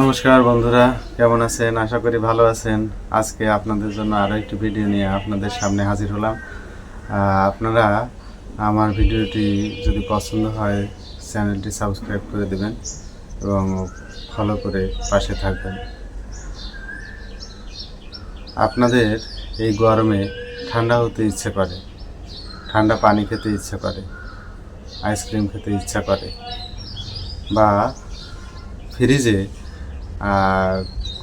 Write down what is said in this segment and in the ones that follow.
নমস্কার বন্ধুরা, কেমন আছেন? আশা করি ভালো আছেন। আজকে আপনাদের জন্য আরও একটি ভিডিও নিয়ে আপনাদের সামনে হাজির হলাম। আপনারা আমার ভিডিওটি যদি পছন্দ হয়, চ্যানেলটি সাবস্ক্রাইব করে দেবেন এবং ফলো করে পাশে থাকবেন। আপনাদের এই গরমে ঠান্ডা হতে ইচ্ছে করে, ঠান্ডা পানি খেতে ইচ্ছে করে আইসক্রিম খেতে ইচ্ছা করে, বা ফ্রিজে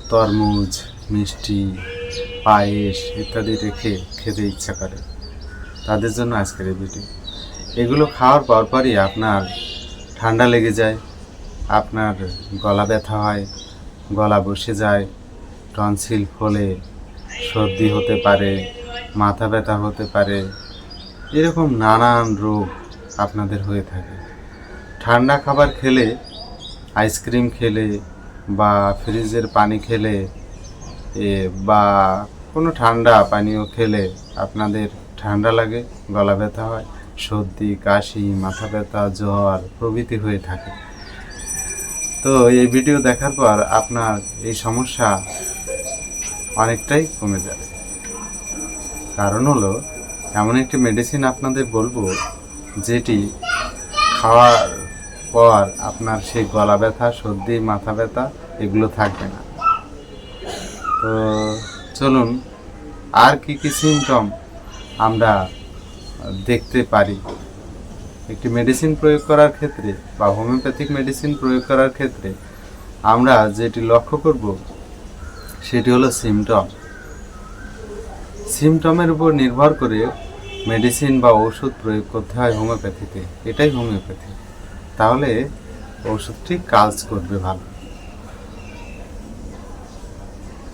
তরমুজ, মিষ্টি, পায়েস ইত্যাদি রেখে খেতে ইচ্ছা করে। তাদের জন্য আজকের এই এগুলো খাওয়ার পরপরই আপনার ঠান্ডা লেগে যায়, আপনার গলা ব্যথা হয়, গলা বসে যায়, টনসিল ফলে সর্দি হতে পারে, মাথা ব্যথা হতে পারে, এরকম নানান রোগ আপনাদের হয়ে থাকে। ঠান্ডা খাবার খেলে, আইসক্রিম খেলে বা ফ্রিজের পানি খেলে বা কোনো ঠান্ডা পানীয় খেলে আপনাদের ঠান্ডা লাগে, গলা ব্যথা হয়, সর্দি, কাশি, মাথা ব্যথা, জ্বর প্রভৃতি হয়ে থাকে। তো এই ভিডিও দেখার পর আপনার এই সমস্যা অনেকটাই কমে যাবে। কারণ হলো, এমন একটি মেডিসিন আপনাদের বলব, যেটি খাওয়ার পর আপনার সেই গলা ব্যথা, সর্দি, মাথা ব্যথা এগুলো থাকবে না। তো চলুন, আর কি কি সিমটম আমরা দেখতে পারি? একটি মেডিসিন প্রয়োগ করার ক্ষেত্রে বা হোমিওপ্যাথিক মেডিসিন প্রয়োগ করার ক্ষেত্রে আমরা যেটি লক্ষ্য করব, সেটি হলো সিমটম সিমটমের উপর নির্ভর করে মেডিসিন বা ওষুধ প্রয়োগ করতে হয় হোমিওপ্যাথিতে এটাই হোমিওপ্যাথি তাহলে ওষুধটি কাজ করবে ভালো।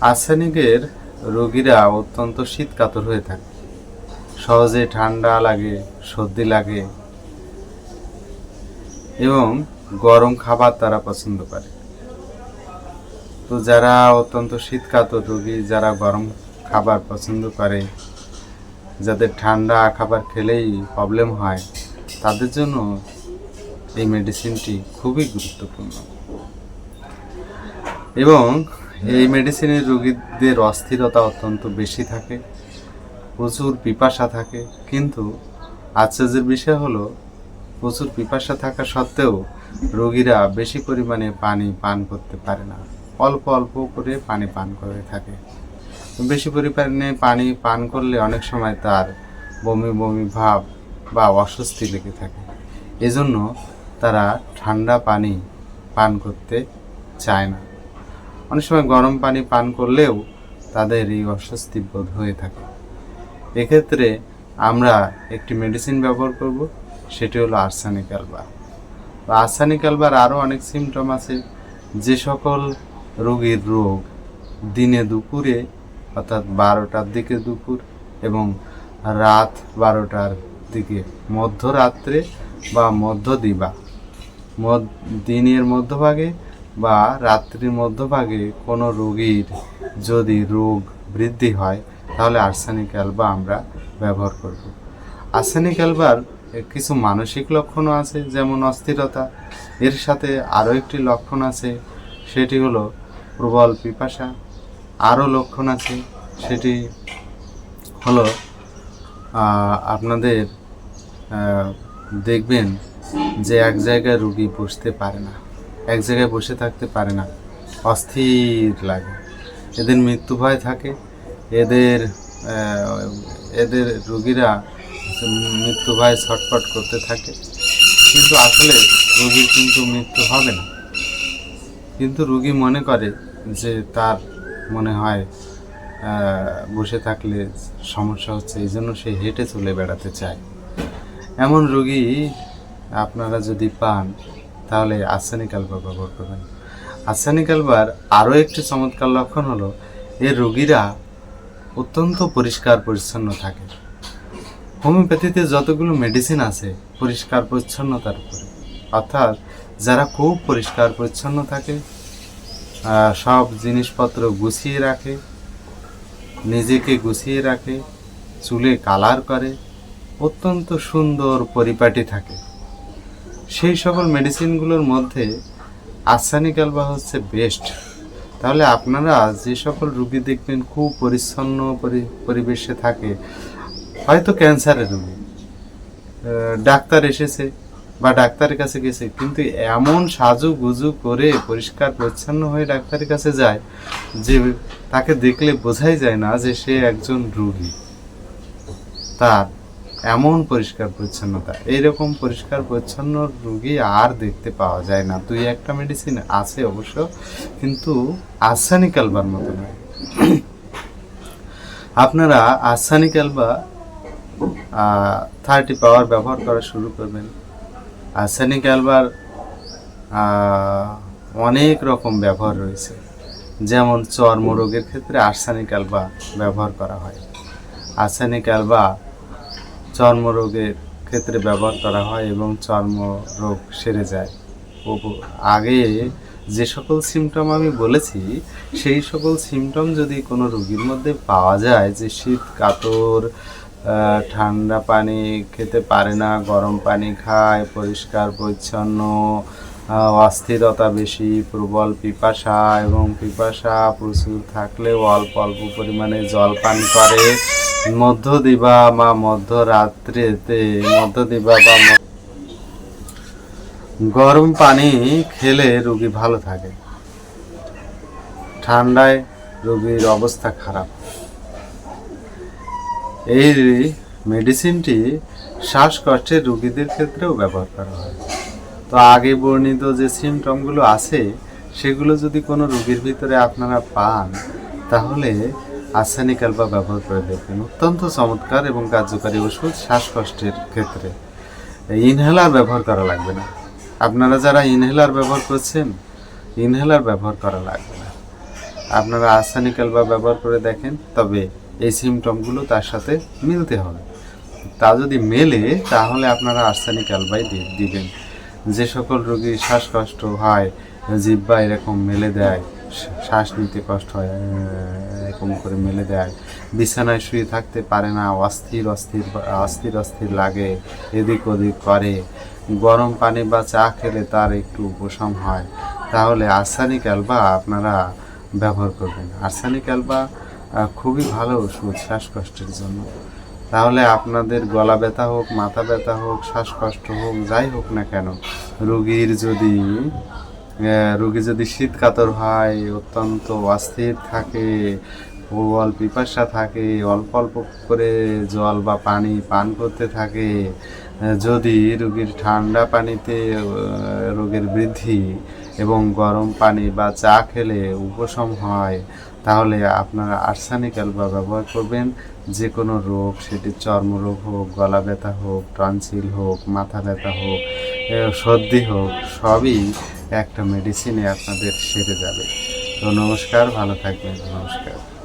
আর্সেনিকের রোগীরা অত্যন্ত শীত কাতর হয়ে থাকে। সহজে ঠান্ডা লাগে, সর্দি লাগে এবং গরম খাবার তারা পছন্দ করে। তো যারা অত্যন্ত শীত কাতর রোগী, যারা গরম খাবার পছন্দ করে, যাদের ঠান্ডা খাবার খেলেই প্রবলেম হয়, তাদের জন্য এই মেডিসিনটি খুবই গুরুত্বপূর্ণ। এবং এই মেডিসিনের রোগীদের অস্থিরতা অত্যন্ত বেশি থাকে, প্রচুর পিপাসা থাকে। কিন্তু আশ্চর্যের বিষয় হলো, প্রচুর পিপাসা থাকা সত্ত্বেও রোগীরা বেশি পরিমাণে পানি পান করতে পারে না। অল্প অল্প করে পানি পান করে থাকে। বেশি পরিমাণে পানি পান করলে অনেক সময় তার বমি বমি ভাব বা অস্বস্তি লেগে থাকে। এজন্য তারা ঠান্ডা পানি পান করতে চায় না। অনেক সময় গরম পানি পান করলেও তাদের এই অস্বস্তি বোধ হয়ে থাকে। এক্ষেত্রে আমরা একটি মেডিসিন ব্যবহার করব, সেটি হলো আর্সানিক অ্যালবা আর্সানিক অ্যালবার আরও অনেক সিমটম আছে। যে সকল রোগীর রোগ দিনে দুপুরে, অর্থাৎ বারোটার দিকে দুপুর এবং রাত বারোটার দিকে, মধ্যরাত্রে বা মধ্য দিবা দিনের মধ্যভাগে বা রাত্রির মধ্যভাগে কোনো রোগীর যদি রোগ বৃদ্ধি হয়, তাহলে আর্সেনিক অ্যালবা আমরা ব্যবহার করব। আর্সেনিক অ্যালবার কিছু মানসিক লক্ষণও আছে, যেমন অস্থিরতা। এর সাথে আরও একটি লক্ষণ আছে, সেটি হলো প্রবল পিপাসা। আরও লক্ষণ আছে, সেটি হলো আপনাদের দেখবেন যে এক জায়গায় রুগী বসতে পারে না। এক জায়গায় বসে থাকতে পারে না। অস্থির লাগে। এদের মৃত্যু ভয় থাকে। এদের এদের রুগীরা মৃত্যু ভয়ে ছটফট করতে থাকে। কিন্তু আসলে রুগীর কিন্তু মৃত্যু হবে না। কিন্তু রুগী মনে করে যে তার মনে হয় বসে থাকলে সমস্যা হচ্ছে, এই জন্য সে হেঁটে চলে বেড়াতে চায়। এমন রুগী আপনারা যদি পান তাহলে আর্সেনিক অ্যালবার ব্যবহার করবেন। আর্সেনিক অ্যালবার আরও একটি চমৎকার লক্ষণ হলো এর রোগীরা অত্যন্ত পরিষ্কার পরিচ্ছন্ন থাকে। হোমিওপ্যাথিতে যতগুলো মেডিসিন আছে, পরিষ্কার পরিচ্ছন্নতার উপরে। অর্থাৎ যারা খুব পরিষ্কার পরিচ্ছন্ন থাকে সব জিনিসপত্র গুছিয়ে রাখে, নিজেকে গুছিয়ে রাখে, চুলে কালার করে, অত্যন্ত সুন্দর পরিপাটি থাকে। সেই সকল মেডিসিনগুলোর মধ্যে আর্সানিক অ্যালবা হচ্ছে বেস্ট তাহলে আপনারা যে সকল রুগী দেখবেন, খুব পরিচ্ছন্ন পরি- পরিবেশে থাকে, হয়তো ক্যান্সারের রুগী। ডাক্তার এসেছে বা ডাক্তারের কাছে গেছে, কিন্তু এমন সাজু গুজু করে পরিষ্কার, পরিচ্ছন্ন হয়ে ডাক্তারের কাছে যায় যে তাকে দেখলে বোঝাই যায় না যে সে একজন রুগী। তার এমন পরিষ্কার পরিচ্ছন্নতা। এইরকম পরিষ্কার পরিচ্ছন্ন রুগী আর দেখতে পাওয়া যায় না। দুই একটা মেডিসিন আছে অবশ্য কিন্তু আসানিক অ্যালবার মতো নয়। আপনারা আসানিক অ্যালবা থার্টি পাওয়ার ব্যবহার করা শুরু করবেন। আর্সেনিক অ্যালবার আহ, অনেক রকম ব্যবহার রয়েছে। যেমন চর্মরোগের ক্ষেত্রে আর্সানিক অ্যালবা ব্যবহার করা হয়। আর্সানিক অ্যালবা চর্মরোগের ক্ষেত্রে ব্যবহার করা হয় এবং চর্মরোগ সেরে যায়। আগে যে সকল সিমটম আমি বলেছি, সেই সকল সিমটম যদি কোনো রোগীর মধ্যে পাওয়া যায়, যে শীত, কাতর ঠান্ডা পানি খেতে পারে না, গরম পানি খায়, পরিষ্কার, পরিচ্ছন্ন অস্থিরতা বেশি, প্রবল পিপাসা এবং পিপাসা প্রচুর থাকলেও অল্প অল্প পরিমাণে জল পান করে। মধ্য দিবা বা মধ্যরাত্রিতে মধ্য দিবা বা গরম পানি খেলে রোগী ভালো থাকে। ঠান্ডায় রোগীর অবস্থা খারাপ। এই মেডিসিনটি শ্বাসকষ্টের রোগীদের ক্ষেত্রেও ব্যবহার করা হয়। তো আগে বর্ণিত যে সিমটমগুলো আছে, সেগুলো যদি কোনো রোগীর ভিতরে আপনারা পান, তাহলে আর্সেনিক অ্যালবা ব্যবহার করে দেখবেন অত্যন্ত চমৎকার এবং কার্যকারী ওষুধ শ্বাসকষ্টের ক্ষেত্রে। ইনহেলার ব্যবহার করা লাগবে না। আপনারা যারা ইনহেলার ব্যবহার করছেন ইনহেলার ব্যবহার করা লাগবে না। আপনারা আর্সেনিক অ্যালবা ব্যবহার করে দেখেন, তবে এই সিমটমগুলো তার সাথে মিলতে হবে। তা যদি মেলে, তাহলে আপনারা আর্সেনিক অ্যালবাই দি- দিবেন। যে সকল রোগীর শ্বাসকষ্ট হয় জিব্বা এরকম মেলে দেয়, শ্বাস নিতে কষ্ট হয় এরকম করে মেলে দেয়। বিছানায় শুয়ে থাকতে পারে না, অস্থির অস্থির অস্থির অস্থির লাগে, এদিক ওদিক করে। গরম পানি বা চা খেলে তার একটু উপশম হয়। তাহলে আর্সানিক অ্যালবা আপনারা ব্যবহার করবেন। আর্সানিক অ্যালবা খুবই ভালো ওষুধ শ্বাসকষ্টের জন্য। তাহলে আপনাদের গলা ব্যথা হোক, মাথা ব্যথা হোক, শ্বাসকষ্ট হোক, যাই হোক না কেন, রুগীর যদি রোগী যদি শীত কাতর হয়, অত্যন্ত অস্থির থাকে প্রবল পিপাসা থাকে, অল্প অল্প করে জল বা পানি পান করতে থাকে যদি রোগীর ঠান্ডা পানিতে রোগের বৃদ্ধি এবং গরম পানি বা চা খেলে উপশম হয়, তাহলে আপনারা আর্সানিক অ্যালবা ব্যবহার করবেন। যে কোনো রোগ, সেটি চর্মরোগ হোক, গলা ব্যথা হোক, টনসিল হোক, মাথা ব্যথা হোক সর্দি হোক, সবই একটা মেডিসিনে আপনাদের সেরে যাবে। তো নমস্কার ভালো থাকবেন নমস্কার।